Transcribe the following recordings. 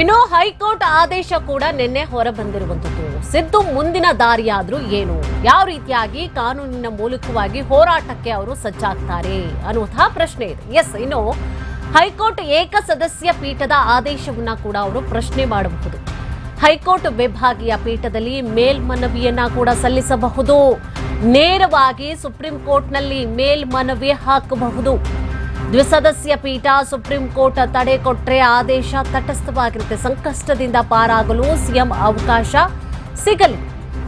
ಇನ್ನು ಹೈಕೋರ್ಟ್ ಆದೇಶ ಕೂಡ ನಿನ್ನೆ ಹೊರ ಬಂದಿರುವಂತದ್ದು ಸಿದ್ದು ಮುಂದಿನ ದಾರಿಯಾದ್ರೂ ಏನು? ಯಾವ ರೀತಿಯಾಗಿ ಕಾನೂನಿನ ಮೂಲಕವಾಗಿ ಹೋರಾಟಕ್ಕೆ ಅವರು ಸಜ್ಜಾಗ್ತಾರೆ ಅನ್ನುವಂತಹ ಪ್ರಶ್ನೆ ಇದೆ. ಎಸ್ ಇನ್ನು ಹೈಕೋರ್ಟ್ ಏಕಸದಸ್ಯ ಪೀಠದ ಆದೇಶವನ್ನ ಕೂಡ ಅವರು ಪ್ರಶ್ನೆ ಮಾಡಬಹುದು. ಹೈಕೋರ್ಟ್ ವಿಭಾಗೀಯ ಪೀಠದಲ್ಲಿ ಮೇಲ್ಮನವಿಯನ್ನ ಕೂಡ ಸಲ್ಲಿಸಬಹುದು. ನೇರವಾಗಿ ಸುಪ್ರೀಂ ಕೋರ್ಟ್ನಲ್ಲಿ ಮೇಲ್ಮನವಿ ಹಾಕಬಹುದು. ದ್ವಿಸದಸ್ಯ ಪೀಠ ಸುಪ್ರೀಂ ಕೋರ್ಟ್ ತಡೆ ಕೊಟ್ಟರೆ ಆದೇಶ ತಟಸ್ಥವಾಗಿರುತ್ತೆ. ಸಂಕಷ್ಟದಿಂದ ಪಾರಾಗಲು ಸಿಎಂ ಅವಕಾಶ ಸಿಗಲಿ.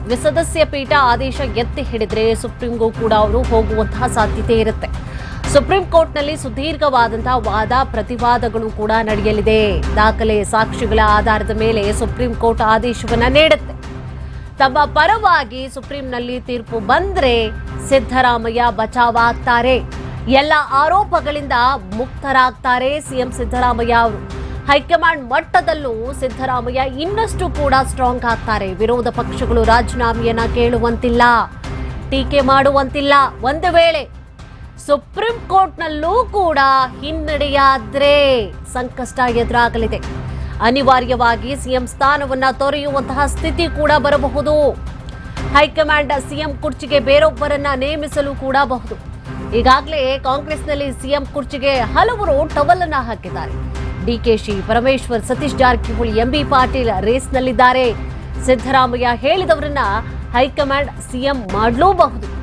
ದ್ವಿಸದಸ್ಯ ಪೀಠ ಆದೇಶ ಎತ್ತಿ ಹಿಡಿದ್ರೆ ಸುಪ್ರೀಂಗೂ ಕೂಡ ಅವರು ಹೋಗುವಂತಹ ಸಾಧ್ಯತೆ ಇರುತ್ತೆ. ಸುಪ್ರೀಂ ಕೋರ್ಟ್ನಲ್ಲಿ ಸುದೀರ್ಘವಾದಂತಹ ವಾದ, ಪ್ರತಿವಾದಗಳು ಕೂಡ ನಡೆಯಲಿದೆ. ದಾಖಲೆ ಸಾಕ್ಷಿಗಳ ಆಧಾರದ ಮೇಲೆ ಸುಪ್ರೀಂ ಕೋರ್ಟ್ ಆದೇಶವನ್ನು ನೀಡುತ್ತೆ. ತಮ್ಮ ಪರವಾಗಿ ಸುಪ್ರೀಂನಲ್ಲಿ ತೀರ್ಪು ಬಂದ್ರೆ ಸಿದ್ದರಾಮಯ್ಯ ಬಚಾವಾಗ್ತಾರೆ ಎಲ್ಲ ಆರೋಪಗಳಿಂದ ಮುಕ್ತರಾಗ್ತಾರೆ ಸಿಎಂ ಸಿದ್ದರಾಮಯ್ಯ ಅವರು. ಹೈಕಮಾಂಡ್ ಮಟ್ಟದಲ್ಲೂ ಸಿದ್ದರಾಮಯ್ಯ ಇನ್ನಷ್ಟು ಕೂಡ ಸ್ಟ್ರಾಂಗ್ ಆಗ್ತಾರೆ. ವಿರೋಧ ಪಕ್ಷಗಳು ರಾಜೀನಾಮೆಯನ್ನ ಕೇಳುವಂತಿಲ್ಲ. ಟೀಕೆ ಮಾಡುವಂತಿಲ್ಲ. ಒಂದು ವೇಳೆ ಸುಪ್ರೀಂ ಕೋರ್ಟ್ನಲ್ಲೂ ಕೂಡ ಹಿನ್ನಡೆಯಾದ್ರೆ ಸಂಕಷ್ಟ ಎದುರಾಗಲಿದೆ. ಅನಿವಾರ್ಯವಾಗಿ ಸಿಎಂ ಸ್ಥಾನವನ್ನ ತೊರೆಯುವಂತಹ ಸ್ಥಿತಿ ಕೂಡ ಬರಬಹುದು. ಹೈಕಮಾಂಡ್ ಸಿಎಂ ಕುರ್ಚಿಗೆ ಬೇರೊಬ್ಬರನ್ನ ನೇಮಿಸಲು ಕೂಡ ಬಹುದು. ಈಗಾಗಲೇ ಕಾಂಗ್ರೆಸ್ನಲ್ಲಿ ಸಿಎಂ ಕುರ್ಚಿಗೆ ಹಲವರು ಟವಲ್ ಅನ್ನ ಹಾಕಿದ್ದಾರೆ ಡಿಕೆಶಿ ಪರಮೇಶ್ವರ್, ಸತೀಶ್ ಜಾರಕಿಹೊಳಿ ಎಂಬಿ ಪಾಟೀಲ್ ರೇಸ್ನಲ್ಲಿದ್ದಾರೆ. ಸಿದ್ದರಾಮಯ್ಯ ಹೇಳಿದವರನ್ನ ಹೈಕಮಾಂಡ್ ಸಿಎಂ ಮಾಡಲೂಬಹುದು.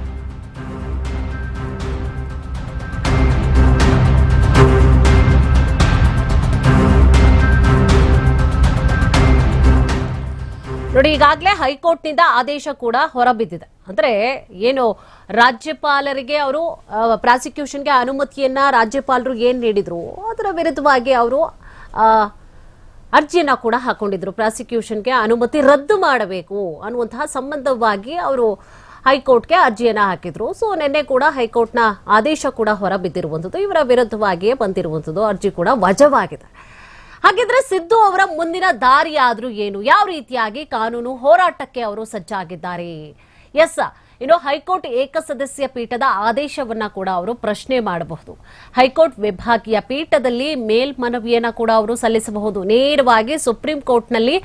ನೋಡಿ, ಈಗಾಗಲೇ ಹೈಕೋರ್ಟ್ನಿಂದ ಆದೇಶ ಕೂಡ ಹೊರಬಿದ್ದಿದೆ. ಅಂದ್ರೆ ಏನು, ರಾಜ್ಯಪಾಲರಿಗೆ ಅವರು ಪ್ರಾಸಿಕ್ಯೂಷನ್ಗೆ ಅನುಮತಿಯನ್ನ ರಾಜ್ಯಪಾಲರು ಏನು ನೀಡಿದ್ರು? ಅದರ ವಿರುದ್ಧವಾಗಿ ಅವರು ಅರ್ಜಿಯನ್ನು ಕೂಡ ಹಾಕೊಂಡಿದ್ರು. ಪ್ರಾಸಿಕ್ಯೂಷನ್ಗೆ ಅನುಮತಿ ರದ್ದು ಮಾಡಬೇಕು ಅನ್ನುವಂತಹ ಸಂಬಂಧವಾಗಿ ಅವರು ಹೈಕೋರ್ಟ್ಗೆ ಅರ್ಜಿಯನ್ನ ಹಾಕಿದ್ರು. ಸೊ, ನಿನ್ನೆ ಕೂಡ ಹೈಕೋರ್ಟ್ನ ಆದೇಶ ಕೂಡ ಹೊರಬಿದ್ದಿರುವಂಥದ್ದು, ಇವರ ವಿರುದ್ಧವಾಗಿಯೇ ಬಂದಿರುವಂಥದ್ದು, ಅರ್ಜಿ ಕೂಡ ವಜವಾಗಿದೆ. ಹಾಗಿದ್ರೆ ಸಿದ್ದು ಅವರ ಮುಂದಿನ ದಾರಿ ಏನು? ಯಾವ ರೀತಿಯಾಗಿ ಕಾನೂನು ಹೋರಾಟಕ್ಕೆ ಅವರು ಸಜ್ಜಾಗಿದ್ದಾರೆ? ಎಸ್ ಇನ್ನು ಹೈಕೋರ್ಟ್ ಏಕಸದಸ್ಯ ಪೀಠದ ಆದೇಶವನ್ನ ಕೂಡ ಅವರು ಪ್ರಶ್ನೆ ಮಾಡಬಹುದು. ಹೈಕೋರ್ಟ್ ವಿಭಾಗೀಯ ಪೀಠದಲ್ಲಿ ಮೇಲ್ಮನವಿಯನ್ನ ಕೂಡ ಅವರು ಸಲ್ಲಿಸಬಹುದು. ನೇರವಾಗಿ ಸುಪ್ರೀಂ ಕೋರ್ಟ್ನಲ್ಲಿ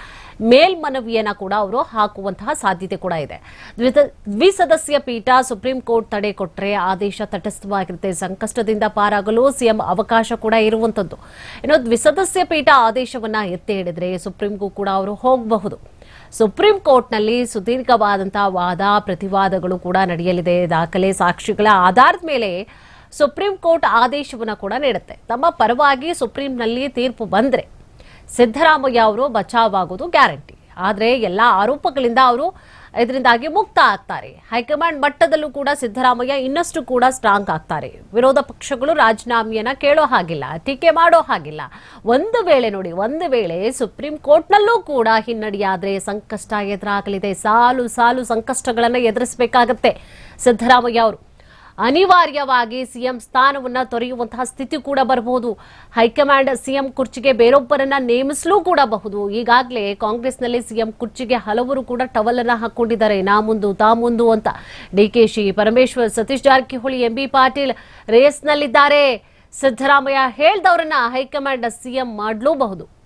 ಮೇಲ್ಮನವಿಯನ್ನ ಕೂಡ ಅವರು ಹಾಕುವಂತಹ ಸಾಧ್ಯತೆ ಕೂಡ ಇದೆ. ದ್ವಿಸದಸ್ಯ ಪೀಠ ಸುಪ್ರೀಂ ಕೋರ್ಟ್ ತಡೆ ಕೊಟ್ಟರೆ ಆದೇಶ ತಟಸ್ಥವಾಗಿರುತ್ತೆ. ಸಂಕಷ್ಟದಿಂದ ಪಾರಾಗಲು ಸಿಎಂ ಅವಕಾಶ ಕೂಡ ಇರುವಂತದ್ದು ಇನ್ನು ದ್ವಿಸದಸ್ಯ ಪೀಠ ಆದೇಶವನ್ನ ಎತ್ತಿ ಹಿಡಿದ್ರೆ ಸುಪ್ರೀಂಗೂ ಕೂಡ ಅವರು ಹೋಗಬಹುದು. ಸುಪ್ರೀಂ ಕೋರ್ಟ್ನಲ್ಲಿ ಸುದೀರ್ಘವಾದಂತಹ ವಾದ, ಪ್ರತಿವಾದಗಳು ಕೂಡ ನಡೆಯಲಿದೆ. ದಾಖಲೆ ಸಾಕ್ಷಿಗಳ ಆಧಾರದ ಮೇಲೆ ಸುಪ್ರೀಂ ಕೋರ್ಟ್ ಆದೇಶವನ್ನು ಕೂಡ ನೀಡುತ್ತೆ. ತಮ್ಮ ಪರವಾಗಿ ಸುಪ್ರೀಂನಲ್ಲಿ ತೀರ್ಪು ಬಂದ್ರೆ ಸಿದ್ದರಾಮಯ್ಯ ಅವರು ಬಚಾವ್ ಆಗೋದು ಗ್ಯಾರಂಟಿ. ಆದರೆ ಎಲ್ಲ ಆರೋಪಗಳಿಂದ ಅವರು ಇದರಿಂದಾಗಿ ಮುಕ್ತ ಆಗ್ತಾರೆ. ಹೈಕಮಾಂಡ್ ಮಟ್ಟದಲ್ಲೂ ಕೂಡ ಸಿದ್ದರಾಮಯ್ಯ ಇನ್ನಷ್ಟು ಕೂಡ ಸ್ಟ್ರಾಂಗ್ ಆಗ್ತಾರೆ. ವಿರೋಧ ಪಕ್ಷಗಳು ರಾಜೀನಾಮೆಯನ್ನ ಕೇಳೋ ಹಾಗಿಲ್ಲ, ಟೀಕೆ ಮಾಡೋ ಹಾಗಿಲ್ಲ. ಒಂದು ವೇಳೆ ನೋಡಿ, ಒಂದು ವೇಳೆ ಸುಪ್ರೀಂ ಕೋರ್ಟ್ನಲ್ಲೂ ಕೂಡ ಹಿನ್ನಡೆಯಾದ್ರೆ ಸಂಕಷ್ಟ ಎದುರಾಗಲಿದೆ. ಸಾಲು ಸಾಲು ಸಂಕಷ್ಟಗಳನ್ನು ಎದುರಿಸಬೇಕಾಗತ್ತೆ. ಸಿದ್ದರಾಮಯ್ಯ ಅವರು. ಅನಿವಾರ್ಯವಾಗಿ ಸಿಎಂ ಸ್ಥಾನವನ್ನ ತೊರೆಯುವಂತಹ ಸ್ಥಿತಿ ಕೂಡ ಬರಬಹುದು. ಹೈಕಮಾಂಡ್ ಸಿಎಂ ಕುರ್ಚಿಗೆ ಬೇರೊಬ್ಬರನ್ನ ನೇಮಿಸಲೂ ಕೂಡ ಬಹುದು. ಈಗಾಗಲೇ ಕಾಂಗ್ರೆಸ್ನಲ್ಲಿ ಸಿಎಂ ಕುರ್ಚಿಗೆ ಹಲವರು ಕೂಡ ಟವಲ್ ಅನ್ನ ಹಾಕೊಂಡಿದ್ದಾರೆ. ನಾ ಮುಂದು, ತಾ ಮುಂದು ಅಂತ ಡಿಕೆಶಿ ಪರಮೇಶ್ವರ್, ಸತೀಶ್ ಜಾರಕಿಹೊಳಿ ಎಂಬಿ ಪಾಟೀಲ್ ರೇಸ್ನಲ್ಲಿದ್ದಾರೆ. ಸಿದ್ದರಾಮಯ್ಯ ಹೇಳ್ದವರನ್ನ ಹೈಕಮಾಂಡ್ ಸಿಎಂ ಮಾಡಲೂಬಹುದು